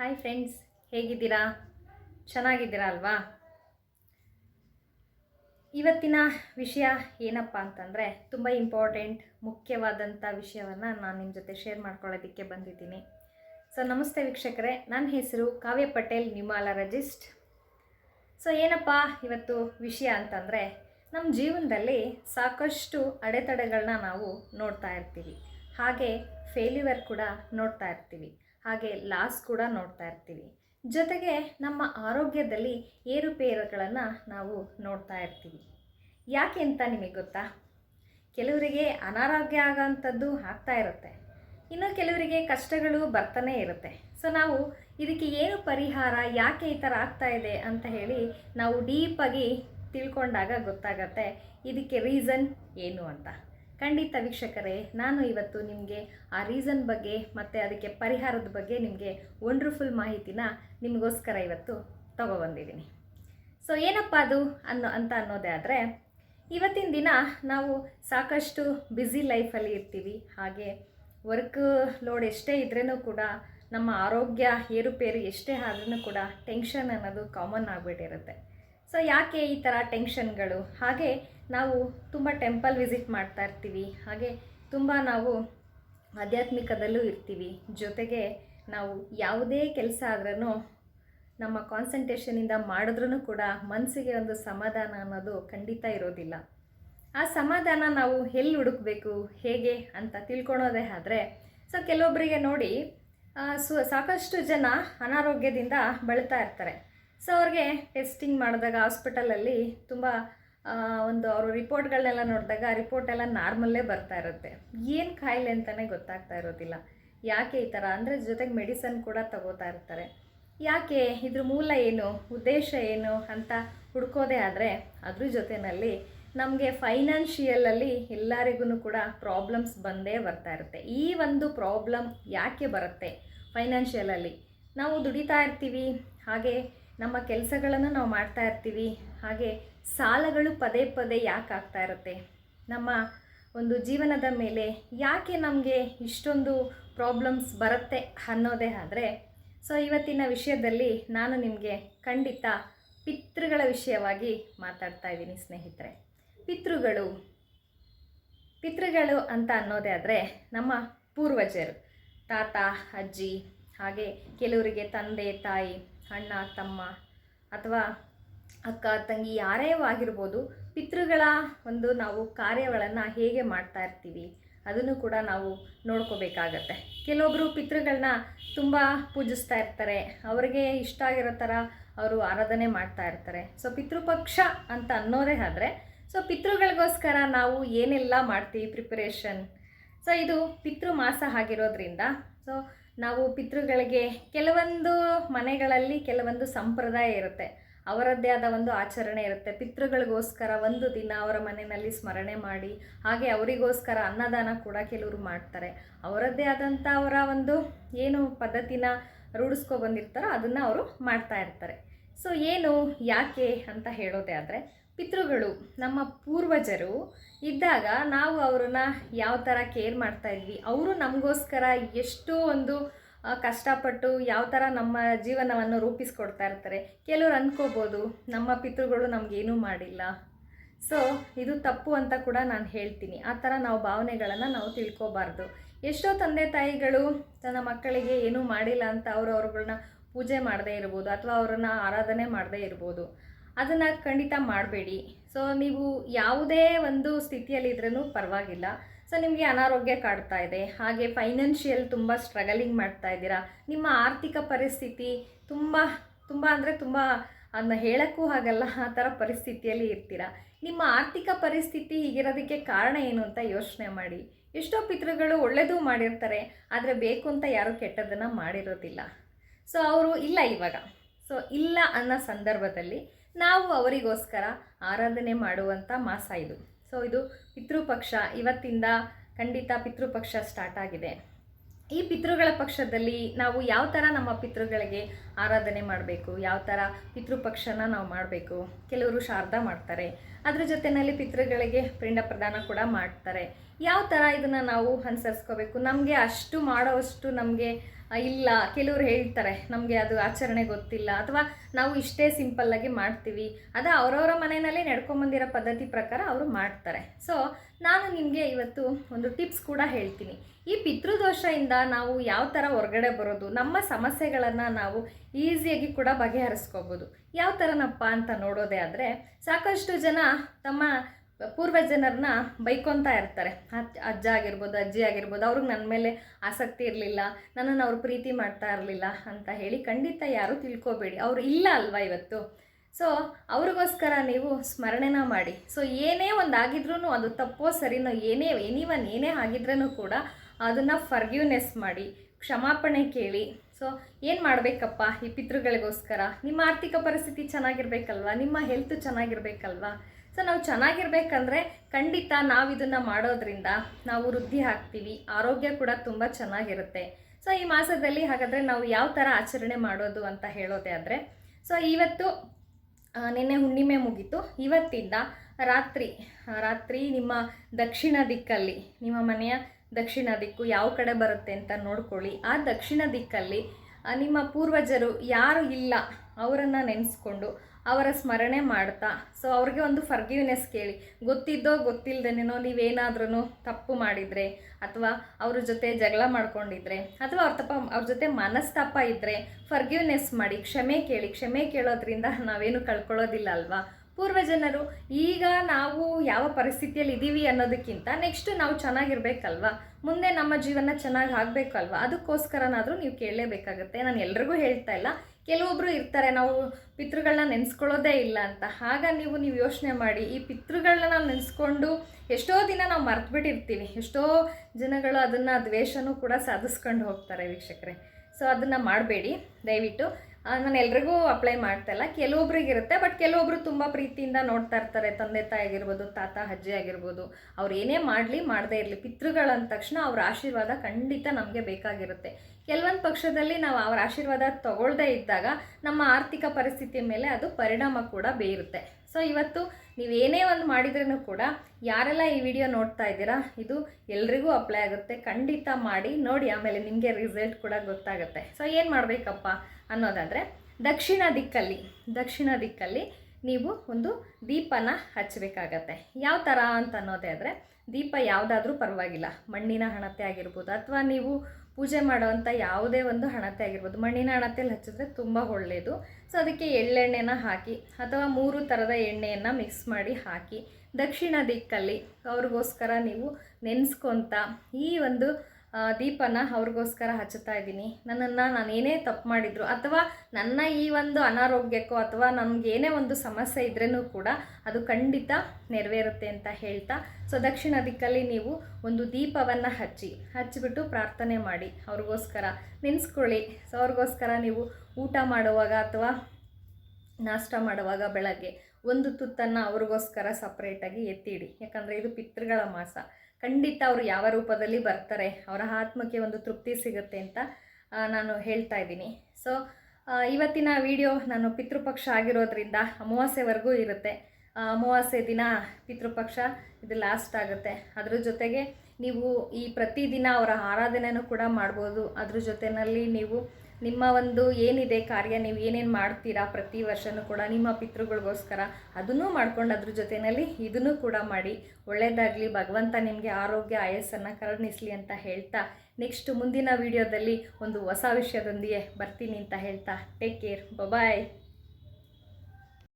Hi friends ಹೇಗಿದ್ದೀರಾ? ಚೆನ್ನಾಗಿದ್ದೀರಾ ಅಲ್ವಾ? ಇವತ್ತಿನ ವಿಷಯ ಏನಪ್ಪ ಅಂತಂದರೆ ತುಂಬ ಇಂಪಾರ್ಟೆಂಟ್ ಮುಖ್ಯವಾದಂಥ ವಿಷಯವನ್ನು ನಾನು ನಿಮ್ಮ ಜೊತೆ ಶೇರ್ ಮಾಡ್ಕೊಳ್ಳೋದಕ್ಕೆ ಬಂದಿದ್ದೀನಿ. ಸೊ ನಮಸ್ತೆ ವೀಕ್ಷಕರೇ ನನ್ನ ಹೆಸರು ಕಾವ್ಯ ಪಟೇಲ್ ನ್ಯೂಮಾಲರಜಿಸ್ಟ್ ಸೊ ಏನಪ್ಪ ಇವತ್ತು ವಿಷಯ ಅಂತಂದರೆ ನಮ್ಮ ಜೀವನದಲ್ಲಿ ಸಾಕಷ್ಟು ಅಡೆತಡೆಗಳನ್ನ ನಾವು ನೋಡ್ತಾ ಇರ್ತೀವಿ. ಹಾಗೆ ಫೇಲ್ಯೂರ್ ಕೂಡ ನೋಡ್ತಾ ಇರ್ತೀವಿ. ಹಾಗೆ ಲಾಸ್ ಕೂಡ ನೋಡ್ತಾ ಇರ್ತೀವಿ. ಜೊತೆಗೆ ನಮ್ಮ ಆರೋಗ್ಯದಲ್ಲಿ ಏರುಪೇರುಗಳನ್ನು ನಾವು ನೋಡ್ತಾ ಇರ್ತೀವಿ. ಯಾಕೆ ಅಂತ ನಿಮಗೆ ಗೊತ್ತಾ? ಕೆಲವರಿಗೆ ಅನಾರೋಗ್ಯ ಆಗೋಂಥದ್ದು ಆಗ್ತಾ ಇರುತ್ತೆ. ಇನ್ನು ಕೆಲವರಿಗೆ ಕಷ್ಟಗಳು ಬರ್ತಾನೆ ಇರುತ್ತೆ. ಸೊ, ನಾವು ಇದಕ್ಕೆ ಏನು ಪರಿಹಾರ, ಯಾಕೆ ಈ ಥರ ಆಗ್ತಾ ಇದೆ ಅಂತ ಹೇಳಿ ನಾವು ಡೀಪಾಗಿ ತಿಳ್ಕೊಂಡಾಗ ಗೊತ್ತಾಗತ್ತೆ. ಇದಕ್ಕೆ ರೀಸನ್ ಏನು ಅಂತ. ಖಂಡಿತ ವೀಕ್ಷಕರೇ, ನಾನು ಇವತ್ತು ನಿಮಗೆ ಆ ರೀಸನ್ ಬಗ್ಗೆ ಮತ್ತು ಅದಕ್ಕೆ ಪರಿಹಾರದ ಬಗ್ಗೆ ನಿಮಗೆ ವಂಡ್ರ್ಫುಲ್ ಮಾಹಿತಿನ ನಿಮಗೋಸ್ಕರ ಇವತ್ತು ತಗೊಬಂದಿದ್ದೀನಿ. ಸೊ ಏನಪ್ಪ ಅದು ಅನ್ನೋ ಅಂತ ಅನ್ನೋದೇ ಆದರೆ, ಇವತ್ತಿನ ದಿನ ನಾವು ಸಾಕಷ್ಟು ಬ್ಯುಸಿ ಲೈಫಲ್ಲಿ ಇರ್ತೀವಿ. ಹಾಗೆ ವರ್ಕ್ ಲೋಡ್ ಎಷ್ಟೇ ಇದ್ರೂ ಕೂಡ, ನಮ್ಮ ಆರೋಗ್ಯ ಏರುಪೇರು ಎಷ್ಟೇ ಆದ್ರೂ ಕೂಡ ಟೆನ್ಷನ್ ಅನ್ನೋದು ಕಾಮನ್ ಆಗಿಬಿಟ್ಟಿರುತ್ತೆ. ಸೊ ಯಾಕೆ ಈ ಥರ ಟೆನ್ಷನ್ಗಳು ಹಾಗೆ ನಾವು ತುಂಬ ಟೆಂಪಲ್ ವಿಸಿಟ್ ಮಾಡ್ತಾ ಇರ್ತೀವಿ. ಹಾಗೆ ತುಂಬ ನಾವು ಆಧ್ಯಾತ್ಮಿಕದಲ್ಲೂ ಇರ್ತೀವಿ. ಜೊತೆಗೆ ನಾವು ಯಾವುದೇ ಕೆಲಸ ಆದ್ರೂ ನಮ್ಮ ಕಾನ್ಸಂಟ್ರೇಷನಿಂದ ಮಾಡಿದ್ರೂ ಕೂಡ ಮನಸ್ಸಿಗೆ ಒಂದು ಸಮಾಧಾನ ಅನ್ನೋದು ಖಂಡಿತ ಇರೋದಿಲ್ಲ. ಆ ಸಮಾಧಾನ ನಾವು ಎಲ್ಲಿ ಹುಡುಕಬೇಕು, ಹೇಗೆ ಅಂತ ತಿಳ್ಕೊಳೋದೇ ಆದರೆ ಸೊ ಕೆಲವೊಬ್ಬರಿಗೆ ನೋಡಿ ಸು, ಸಾಕಷ್ಟು ಜನ ಅನಾರೋಗ್ಯದಿಂದ ಬಳಲ್ತಾ ಇರ್ತಾರೆ. ಸೊ ಅವ್ರಿಗೆ ಟೆಸ್ಟಿಂಗ್ ಮಾಡಿದಾಗ ಹಾಸ್ಪಿಟಲಲ್ಲಿ ತುಂಬ ಆ, ಒಂದು ಅವರು ರಿಪೋರ್ಟ್ಗಳನ್ನೆಲ್ಲ ನೋಡಿದಾಗ ರಿಪೋರ್ಟ್ ಎಲ್ಲ ನಾರ್ಮಲ್ಲೇ ಬರ್ತಾ ಇರುತ್ತೆ. ಏನು ಕಾಯಿಲೆ ಅಂತಲೇ ಗೊತ್ತಾಗ್ತಾ ಇರೋದಿಲ್ಲ. ಯಾಕೆ ಈ ಥರ ಅಂದರೆ ಜೊತೆಗೆ ಮೆಡಿಸನ್ ಕೂಡ ತಗೋತಾ ಇರ್ತಾರೆ. ಯಾಕೆ? ಇದ್ರ ಮೂಲ ಏನು? ಉದ್ದೇಶ ಏನು ಅಂತ ಹುಡ್ಕೋದೇ ಆದರೆ ಅದ್ರ ಜೊತೆಯಲ್ಲಿ ನಮಗೆ ಫೈನಾನ್ಷಿಯಲಲ್ಲಿ ಎಲ್ಲರಿಗೂ ಕೂಡ ಪ್ರಾಬ್ಲಮ್ಸ್ ಬಂದೇ ಬರ್ತಾ ಇರುತ್ತೆ. ಈ ಒಂದು ಪ್ರಾಬ್ಲಮ್ ಯಾಕೆ ಬರುತ್ತೆ? ಫೈನಾನ್ಷಿಯಲಲ್ಲಿ ನಾವು ದುಡಿತಾ ಇರ್ತೀವಿ. ಹಾಗೆ ನಮ್ಮ ಕೆಲಸಗಳನ್ನು ನಾವು ಮಾಡ್ತಾ ಇರ್ತೀವಿ. ಹಾಗೆ ಸಾಲಗಳು ಪದೇ ಪದೇ ಯಾಕೆ ಆಗ್ತಾ ಇರುತ್ತೆ? ನಮ್ಮ ಒಂದು ಜೀವನದ ಮೇಲೆ ಯಾಕೆ ನಮಗೆ ಇಷ್ಟೊಂದು ಪ್ರಾಬ್ಲಮ್ಸ್ ಬರುತ್ತೆ ಅನ್ನೋದೇ ಆದರೆ, ಸೊ ಇವತ್ತಿನ ವಿಷಯದಲ್ಲಿ ನಾನು ನಿಮಗೆ ಖಂಡಿತ ಪಿತೃಗಳ ವಿಷಯವಾಗಿ ಮಾತಾಡ್ತಾ ಇದ್ದೀನಿ ಸ್ನೇಹಿತರೆ. ಪಿತೃಗಳು ಪಿತೃಗಳು ಅಂತ ಅನ್ನೋದೇ ಆದರೆ ನಮ್ಮ ಪೂರ್ವಜರು, ತಾತ, ಅಜ್ಜಿ, ಹಾಗೆ ಕೆಲವರಿಗೆ ತಂದೆ, ತಾಯಿ ಅಣ್ಣ, ತಮ್ಮ ಅಥವಾ ಅಕ್ಕ, ತಂಗಿ ಯಾರೇ ಆಗಿರ್ಬೋದು ಪಿತೃಗಳ ಒಂದು ನಾವು ಕಾರ್ಯಗಳನ್ನು ಹೇಗೆ ಮಾಡ್ತಾ ಇರ್ತೀವಿ ಅದನ್ನು ಕೂಡ ನಾವು ನೋಡ್ಕೋಬೇಕಾಗತ್ತೆ. ಕೆಲವೊಬ್ಬರು ಪಿತೃಗಳನ್ನ ತುಂಬ ಪೂಜಿಸ್ತಾ ಇರ್ತಾರೆ, ಅವರಿಗೆ ಇಷ್ಟ ಆಗಿರೋ ಥರ ಅವರು ಆರಾಧನೆ ಮಾಡ್ತಾ ಇರ್ತಾರೆ. ಸೊ ಪಿತೃಪಕ್ಷ ಅಂತ ಅನ್ನೋದೇ ಆದರೆ ಸೊ ಪಿತೃಗಳಿಗೋಸ್ಕರ ನಾವು ಏನೆಲ್ಲ ಮಾಡ್ತೀವಿ ಪ್ರಿಪರೇಷನ್ ಸೊ ಇದು ಪಿತೃ ಮಾಸ ಆಗಿರೋದ್ರಿಂದ ಸೊ ನಾವು ಪಿತೃಗಳಿಗೆ ಕೆಲವೊಂದು ಮನೆಗಳಲ್ಲಿ ಕೆಲವೊಂದು ಸಂಪ್ರದಾಯ ಇರುತ್ತೆ. ಅವರದ್ದೇ ಆದ ಒಂದು ಆಚರಣೆ ಇರುತ್ತೆ. ಪಿತೃಗಳಿಗೋಸ್ಕರ ಒಂದು ದಿನ ಅವರ ಮನೆಯಲ್ಲಿ ಸ್ಮರಣೆ ಮಾಡಿ, ಹಾಗೆ ಅವರಿಗೋಸ್ಕರ ಅನ್ನದಾನ ಕೂಡ ಕೆಲವರು ಮಾಡ್ತಾರೆ. ಅವರದ್ದೇ ಆದಂಥ ಅವರ ಒಂದು ಏನು ಪದ್ಧತಿನ ರೂಢಿಸ್ಕೊ ಬಂದಿರ್ತಾರೋ ಅದನ್ನು ಅವರು ಮಾಡ್ತಾ ಇರ್ತಾರೆ. ಸೊ ಏನು, ಯಾಕೆ ಅಂತ ಹೇಳೋದೇ ಆದರೆ ಪಿತೃಗಳು, ನಮ್ಮ ಪೂರ್ವಜರು ಇದ್ದಾಗ ನಾವು ಅವ್ರನ್ನ ಯಾವ ಥರ ಕೇರ್ ಮಾಡ್ತಾ ಇದ್ವಿ. ಅವರು ನಮಗೋಸ್ಕರ ಎಷ್ಟೋ ಒಂದು ಕಷ್ಟಪಟ್ಟು ಯಾವ ಥರ ನಮ್ಮ ಜೀವನವನ್ನು ರೂಪಿಸ್ಕೊಡ್ತಾ ಇರ್ತಾರೆ. ಕೆಲವರು ಅಂದ್ಕೋಬೋದು, ನಮ್ಮ ಪಿತೃಗಳು ನಮಗೇನೂ ಮಾಡಿಲ್ಲ. ಸೊ ಇದು ತಪ್ಪು ಅಂತ ಕೂಡ ನಾನು ಹೇಳ್ತೀನಿ. ಆ ಥರ ನಾವು ಭಾವನೆಗಳನ್ನು ನಾವು ತಿಳ್ಕೊಬಾರ್ದು. ಎಷ್ಟೋ ತಂದೆ ತಾಯಿಗಳು ತನ್ನ ಮಕ್ಕಳಿಗೆ ಏನೂ ಮಾಡಿಲ್ಲ ಅಂತ ಅವರು ಅವ್ರಗಳನ್ನ ಪೂಜೆ ಮಾಡದೇ ಇರ್ಬೋದು, ಅಥವಾ ಅವ್ರನ್ನ ಆರಾಧನೆ ಮಾಡದೇ ಇರ್ಬೋದು. ಅದನ್ನು ಖಂಡಿತ ಮಾಡಬೇಡಿ. ಸೊ ನೀವು ಯಾವುದೇ ಒಂದು ಸ್ಥಿತಿಯಲ್ಲಿದ್ರೂ ಪರವಾಗಿಲ್ಲ. ಸೊ ನಿಮಗೆ ಅನಾರೋಗ್ಯ ಕಾಡ್ತಾ ಇದೆ. ಹಾಗೆ ಫೈನಾನ್ಷಿಯಲ್ ತುಂಬ ಸ್ಟ್ರಗಲಿಂಗ್ ಮಾಡ್ತಾ ಇದ್ದೀರಾ. ನಿಮ್ಮ ಆರ್ಥಿಕ ಪರಿಸ್ಥಿತಿ ತುಂಬ ತುಂಬ ಅಂದರೆ ತುಂಬ ಅದನ್ನ ಹೇಳೋಕ್ಕೂ ಆಗಲ್ಲ. ಆ ಥರ ಪರಿಸ್ಥಿತಿಯಲ್ಲಿ ಇರ್ತೀರಾ. ನಿಮ್ಮ ಆರ್ಥಿಕ ಪರಿಸ್ಥಿತಿ ಹೀಗಿರೋದಕ್ಕೆ ಕಾರಣ ಏನು ಅಂತ ಯೋಚನೆ ಮಾಡಿ. ಎಷ್ಟೋ ಪಿತೃಗಳು ಒಳ್ಳೆಯದು ಮಾಡಿರ್ತಾರೆ, ಆದರೆ ಬೇಕು ಅಂತ ಯಾರೂ ಕೆಟ್ಟದನ್ನು ಮಾಡಿರೋದಿಲ್ಲ. ಸೊ ಅವರು ಇಲ್ಲ ಇವಾಗ. ಸೊ ಇಲ್ಲ ಅನ್ನೋ ಸಂದರ್ಭದಲ್ಲಿ ನಾವು ಅವರಿಗೋಸ್ಕರ ಆರಾಧನೆ ಮಾಡುವಂಥ ಮಾಸ ಇದು. ಸೊ ಇದು ಪಿತೃಪಕ್ಷ. ಇವತ್ತಿಂದ ಖಂಡಿತ ಪಿತೃಪಕ್ಷ ಸ್ಟಾರ್ಟ್ ಆಗಿದೆ. ಈ ಪಿತೃಗಳ ಪಕ್ಷದಲ್ಲಿ ನಾವು ಯಾವ ಥರ ನಮ್ಮ ಪಿತೃಗಳಿಗೆ ಆರಾಧನೆ ಮಾಡಬೇಕು? ಯಾವ ಥರ ಪಿತೃಪಕ್ಷನ ನಾವು ಮಾಡಬೇಕು? ಕೆಲವರು ಶಾರದಾ ಮಾಡ್ತಾರೆ. ಅದ್ರ ಜೊತೆಯಲ್ಲಿ ಪಿತೃಗಳಿಗೆ ಪಿಂಡ ಪ್ರದಾನ ಕೂಡ ಮಾಡ್ತಾರೆ. ಯಾವ ಥರ ಇದನ್ನು ನಾವು ಅನುಸರಿಸ್ಕೋಬೇಕು? ನಮಗೆ ಅಷ್ಟು ಮಾಡೋವಷ್ಟು ನಮಗೆ ಇಲ್ಲ, ಕೆಲವ್ರು ಹೇಳ್ತಾರೆ, ನಮಗೆ ಅದು ಆಚರಣೆ ಗೊತ್ತಿಲ್ಲ, ಅಥವಾ ನಾವು ಇಷ್ಟೇ ಸಿಂಪಲ್ಲಾಗಿ ಮಾಡ್ತೀವಿ. ಅದು ಅವರವರ ಮನೆಯಲ್ಲಿ ನಡ್ಕೊಂಬಂದಿರೋ ಪದ್ಧತಿ ಪ್ರಕಾರ ಅವರು ಮಾಡ್ತಾರೆ. ಸೊ ನಾನು ನಿಮಗೆ ಇವತ್ತು ಒಂದು ಟಿಪ್ಸ್ ಕೂಡ ಹೇಳ್ತೀನಿ. ಈ ಪಿತೃದೋಷದಿಂದ ನಾವು ಯಾವ ಥರ ಹೊರಗಡೆ ಬರೋದು, ನಮ್ಮ ಸಮಸ್ಯೆಗಳನ್ನು ನಾವು ಈಸಿಯಾಗಿ ಕೂಡ ಬಗೆಹರಿಸ್ಕೋಬೋದು. ಯಾವ ಥರನಪ್ಪ ಅಂತ ನೋಡೋದೇ ಆದರೆ ಸಾಕಷ್ಟು ಜನ ತಮ್ಮ ಪೂರ್ವಜನರನ್ನ ಬೈಕೊತಾ ಇರ್ತಾರೆ. ಅಜ್ಜ ಆಗಿರ್ಬೋದು, ಅಜ್ಜಿ ಆಗಿರ್ಬೋದು, ಅವ್ರಿಗೆ ನನ್ನ ಮೇಲೆ ಆಸಕ್ತಿ ಇರಲಿಲ್ಲ, ನನ್ನನ್ನು ಅವ್ರು ಪ್ರೀತಿ ಮಾಡ್ತಾ ಇರಲಿಲ್ಲ ಅಂತ ಹೇಳಿ ಖಂಡಿತ ಯಾರೂ ತಿಳ್ಕೊಬೇಡಿ. ಅವ್ರು ಇಲ್ಲ ಅಲ್ವಾ ಇವತ್ತು? ಸೊ ಅವ್ರಿಗೋಸ್ಕರ ನೀವು ಸ್ಮರಣೆನ ಮಾಡಿ. ಸೊ ಏನೇ ಒಂದು ಆಗಿದ್ರೂ ಅದು ತಪ್ಪೋ ಸರಿನೋ, ಏನೇ ಎನಿವನ್ ಏನೇ ಆಗಿದ್ರೂ ಕೂಡ ಅದನ್ನು ಫರ್ಗ್ಯೂನೆಸ್ ಮಾಡಿ, ಕ್ಷಮಾಪಣೆ ಕೇಳಿ. ಸೊ ಏನು ಮಾಡಬೇಕಪ್ಪ ಈ ಪಿತೃಗಳಿಗೋಸ್ಕರ? ನಿಮ್ಮ ಆರ್ಥಿಕ ಪರಿಸ್ಥಿತಿ ಚೆನ್ನಾಗಿರ್ಬೇಕಲ್ವಾ? ನಿಮ್ಮ ಹೆಲ್ತ್ ಚೆನ್ನಾಗಿರ್ಬೇಕಲ್ವಾ? ಸೊ ನಾವು ಚೆನ್ನಾಗಿರ್ಬೇಕಂದ್ರೆ ಖಂಡಿತ ನಾವು ಇದನ್ನು ಮಾಡೋದ್ರಿಂದ ನಾವು ವೃದ್ಧಿ ಆಗ್ತೀವಿ, ಆರೋಗ್ಯ ಕೂಡ ತುಂಬ ಚೆನ್ನಾಗಿರುತ್ತೆ. ಸೊ ಈ ಮಾಸದಲ್ಲಿ ಹಾಗಾದರೆ ನಾವು ಯಾವ ಥರ ಆಚರಣೆ ಮಾಡೋದು ಅಂತ ಹೇಳೋದೇ ಆದರೆ ಸೊ ಇವತ್ತು ನಿನ್ನೆ ಹುಣ್ಣಿಮೆ ಮುಗೀತು. ಇವತ್ತಿಂದ ರಾತ್ರಿ ರಾತ್ರಿ ನಿಮ್ಮ ದಕ್ಷಿಣ ದಿಕ್ಕಲ್ಲಿ, ನಿಮ್ಮ ಮನೆಯ ದಕ್ಷಿಣ ದಿಕ್ಕು ಯಾವ ಕಡೆ ಬರುತ್ತೆ ಅಂತ ನೋಡ್ಕೊಳ್ಳಿ. ಆ ದಕ್ಷಿಣ ದಿಕ್ಕಲ್ಲಿ ನಿಮ್ಮ ಪೂರ್ವಜರು ಯಾರು ಇಲ್ಲ, ಅವರನ್ನು ನೆನೆಸ್ಕೊಂಡು ಅವರ ಸ್ಮರಣೆ ಮಾಡ್ತಾ. ಸೊ ಅವ್ರಿಗೆ ಒಂದು ಫರ್ಗಿವ್ನೆಸ್ ಕೇಳಿ. ಗೊತ್ತಿದ್ದೋ ಗೊತ್ತಿಲ್ಲದೇನೋ ನೀವೇನಾದ್ರೂ ತಪ್ಪು ಮಾಡಿದರೆ ಅಥವಾ ಅವ್ರ ಜೊತೆ ಜಗಳ ಮಾಡ್ಕೊಂಡಿದ್ರೆ ಅಥವಾ ಅವ್ರ ತಪ್ಪ ಅವ್ರ ಜೊತೆ ಮನಸ್ತಾಪ ಇದ್ದರೆ ಫರ್ಗಿವ್ನೆಸ್ ಮಾಡಿ, ಕ್ಷಮೆ ಕೇಳಿ. ಕ್ಷಮೆ ಕೇಳೋದ್ರಿಂದ ನಾವೇನು ಕಳ್ಕೊಳ್ಳೋದಿಲ್ಲ ಅಲ್ವಾ? ಪೂರ್ವಜನರು, ಈಗ ನಾವು ಯಾವ ಪರಿಸ್ಥಿತಿಯಲ್ಲಿ ಇದ್ದೀವಿ ಅನ್ನೋದಕ್ಕಿಂತ ನೆಕ್ಸ್ಟ್ ನಾವು ಚೆನ್ನಾಗಿರ್ಬೇಕಲ್ವಾ? ಮುಂದೆ ನಮ್ಮ ಜೀವನ ಚೆನ್ನಾಗಿ ಆಗಬೇಕಲ್ವಾ ಅದಕ್ಕೋಸ್ಕರನಾದರೂ ನೀವು ಕೇಳಲೇಬೇಕಾಗುತ್ತೆ. ನಾನು ಎಲ್ರಿಗೂ ಹೇಳ್ತಾ ಇಲ್ಲ. ಕೆಲವೊಬ್ರು ಇರ್ತಾರೆ, ನಾವು ಪಿತೃಗಳನ್ನ ನೆನೆಸ್ಕೊಳ್ಳೋದೇ ಇಲ್ಲ ಅಂತ. ಆಗ ನೀವು ನೀವು ಯೋಚನೆ ಮಾಡಿ, ಈ ಪಿತೃಗಳನ್ನ ನಾವು ನೆನೆಸ್ಕೊಂಡು ಎಷ್ಟೋ ದಿನ ನಾವು ಮರ್ತುಬಿಟ್ಟಿರ್ತೀವಿ. ಎಷ್ಟೋ ಜನಗಳು ಅದನ್ನು ದ್ವೇಷನೂ ಕೂಡ ಸಾಧಿಸ್ಕೊಂಡು ಹೋಗ್ತಾರೆ ವೀಕ್ಷಕರೇ. ಸೊ ಅದನ್ನು ಮಾಡಬೇಡಿ. ದಯವಿಟ್ಟು ನಾನು ಎಲ್ರಿಗೂ ಅಪ್ಲೈ ಮಾಡ್ತಾ ಇಲ್ಲ. ಕೆಲವೊಬ್ರಿಗೆ ಇರುತ್ತೆ ಬಟ್ ಕೆಲವೊಬ್ರು ತುಂಬ ಪ್ರೀತಿಯಿಂದ ನೋಡ್ತಾ ಇರ್ತಾರೆ. ತಂದೆ ತಾಯಿ ಆಗಿರ್ಬೋದು, ತಾತ, ಅಜ್ಜಿ ಆಗಿರ್ಬೋದು. ಅವ್ರು ಏನೇ ಮಾಡಲಿ, ಮಾಡದೇ ಇರಲಿ. ಪಿತೃಗಳಂದ ತಕ್ಷಣ ಅವ್ರ ಆಶೀರ್ವಾದ ಖಂಡಿತ ನಮಗೆ ಬೇಕಾಗಿರುತ್ತೆ. ಕೆಲವೊಂದು ಪಕ್ಷದಲ್ಲಿ ನಾವು ಅವ್ರ ಆಶೀರ್ವಾದ ತಗೊಳ್ಳದೇ ಇದ್ದಾಗ ನಮ್ಮ ಆರ್ಥಿಕ ಪರಿಸ್ಥಿತಿ ಮೇಲೆ ಅದು ಪರಿಣಾಮ ಕೂಡ ಬೀರುತ್ತೆ. ಸೊ ಇವತ್ತು ನೀವೇನೇ ಒಂದು ಮಾಡಿದ್ರೂ ಕೂಡ ಯಾರೆಲ್ಲ ಈ ವಿಡಿಯೋ ನೋಡ್ತಾ ಇದ್ದೀರಾ, ಇದು ಎಲ್ರಿಗೂ ಅಪ್ಲೈ ಆಗುತ್ತೆ. ಖಂಡಿತ ಮಾಡಿ, ನೋಡಿ ಆಮೇಲೆ ನಿಮಗೆ ರಿಸಲ್ಟ್ ಕೂಡ ಗೊತ್ತಾಗುತ್ತೆ. ಸೊ ಏನು ಮಾಡಬೇಕಪ್ಪ ಅನ್ನೋದಾದರೆ, ದಕ್ಷಿಣ ದಿಕ್ಕಲ್ಲಿ ದಕ್ಷಿಣ ದಿಕ್ಕಲ್ಲಿ ನೀವು ಒಂದು ದೀಪನ ಹಚ್ಚಬೇಕಾಗತ್ತೆ ಯಾವ ಥರ ಅಂತ ಅನ್ನೋದೇ ಆದರೆ, ದೀಪ ಯಾವುದಾದ್ರೂ ಪರವಾಗಿಲ್ಲ. ಮಣ್ಣಿನ ಹಣತೆ ಆಗಿರ್ಬೋದು, ಅಥವಾ ನೀವು ಪೂಜೆ ಮಾಡುವಂಥ ಯಾವುದೇ ಒಂದು ಹಣತೆ ಆಗಿರ್ಬೋದು. ಮಣ್ಣಿನ ಹಣತೆಯಲ್ಲಿ ಹಚ್ಚಿದ್ರೆ ತುಂಬ ಒಳ್ಳೆಯದು ಸೊ ಅದಕ್ಕೆ ಎಳ್ಳೆಣ್ಣೆನ ಹಾಕಿ ಅಥವಾ ಮೂರು ಥರದ ಎಣ್ಣೆಯನ್ನು ಮಿಕ್ಸ್ ಮಾಡಿ ಹಾಕಿ ದಕ್ಷಿಣ ದಿಕ್ಕಲ್ಲಿ ಅವ್ರಿಗೋಸ್ಕರ ನೀವು ನೆನೆಸ್ಕೊತ ಈ ಒಂದು ದೀಪನ ಅವ್ರಿಗೋಸ್ಕರ ಹಚ್ಚುತ್ತಾ ಇದ್ದೀನಿ. ನನ್ನನ್ನು ನಾನು ಏನೇ ತಪ್ಪು ಮಾಡಿದ್ರು ಅಥವಾ ನನ್ನ ಈ ಒಂದು ಅನಾರೋಗ್ಯಕ್ಕೋ ಅಥವಾ ನಮಗೇನೇ ಒಂದು ಸಮಸ್ಯೆ ಇದ್ರೂ ಕೂಡ ಅದು ಖಂಡಿತ ನೆರವೇರುತ್ತೆ ಅಂತ ಹೇಳ್ತಾ ಸೊ ದಕ್ಷಿಣ ದಿಕ್ಕಲ್ಲಿ ನೀವು ಒಂದು ದೀಪವನ್ನು ಹಚ್ಚಿ, ಹಚ್ಚಿಬಿಟ್ಟು ಪ್ರಾರ್ಥನೆ ಮಾಡಿ. ಅವ್ರಿಗೋಸ್ಕರ ನೆನೆಸ್ಕೊಳ್ಳಿ. ಸೊ, ಅವ್ರಿಗೋಸ್ಕರ ನೀವು ಊಟ ಮಾಡುವಾಗ ಅಥವಾ ನಾಷ್ಟ ಮಾಡುವಾಗ ಬೆಳಗ್ಗೆ ಒಂದು ತುತ್ತನ್ನು ಅವ್ರಿಗೋಸ್ಕರ ಸಪ್ರೇಟಾಗಿ ಎತ್ತಿಡಿ. ಯಾಕಂದರೆ ಇದು ಪಿತೃಗಳ ಮಾಸ. ಖಂಡಿತ ಅವರು ಯಾವ ರೂಪದಲ್ಲಿ ಬರ್ತಾರೆ, ಅವರ ಆತ್ಮಕ್ಕೆ ಒಂದು ತೃಪ್ತಿ ಸಿಗುತ್ತೆ ಅಂತ ನಾನು ಹೇಳ್ತಾ ಇದ್ದೀನಿ. ಸೊ ಇವತ್ತಿನ ವಿಡಿಯೋ ನಾನು ಪಿತೃಪಕ್ಷ ಆಗಿರೋದ್ರಿಂದ ಅಮಾವಾಸ್ಯೆವರೆಗೂ ಇರುತ್ತೆ. ಅಮಾವಾಸ್ಯೆ ದಿನ ಪಿತೃಪಕ್ಷ, ಇದು ಲಾಸ್ಟ್ ಆಗುತ್ತೆ. ಅದ್ರ ಜೊತೆಗೆ ನೀವು ಈ ಪ್ರತಿದಿನ ಅವರ ಆರಾಧನೆನೂ ಕೂಡ ಮಾಡ್ಬೋದು. ಅದ್ರ ಜೊತೆಯಲ್ಲಿ ನೀವು ನಿಮ್ಮ ಒಂದು ಏನಿದೆ ಕಾರ್ಯ, ನೀವು ಏನೇನು ಮಾಡ್ತೀರಾ ಪ್ರತಿ ವರ್ಷನೂ ಕೂಡ ನಿಮ್ಮ ಪಿತೃಗಳಿಗೋಸ್ಕರ ಅದನ್ನೂ ಮಾಡ್ಕೊಂಡು ಅದ್ರ ಜೊತೆಯಲ್ಲಿ ಇದನ್ನು ಕೂಡ ಮಾಡಿ. ಒಳ್ಳೆಯದಾಗಲಿ ಭಗವಂತ ನಿಮಗೆ ಆರೋಗ್ಯ, ಆಯಸ್ಸನ್ನು ಕರುಣಿಸಲಿ ಅಂತ ಹೇಳ್ತಾ ನೆಕ್ಸ್ಟ್ ಮುಂದಿನ ವಿಡಿಯೋದಲ್ಲಿ ಒಂದು ಹೊಸ ವಿಷಯದೊಂದಿಗೆ ಬರ್ತೀನಿ ಅಂತ ಹೇಳ್ತಾ ಟೇಕ್ ಕೇರ್ ಬಾಯ್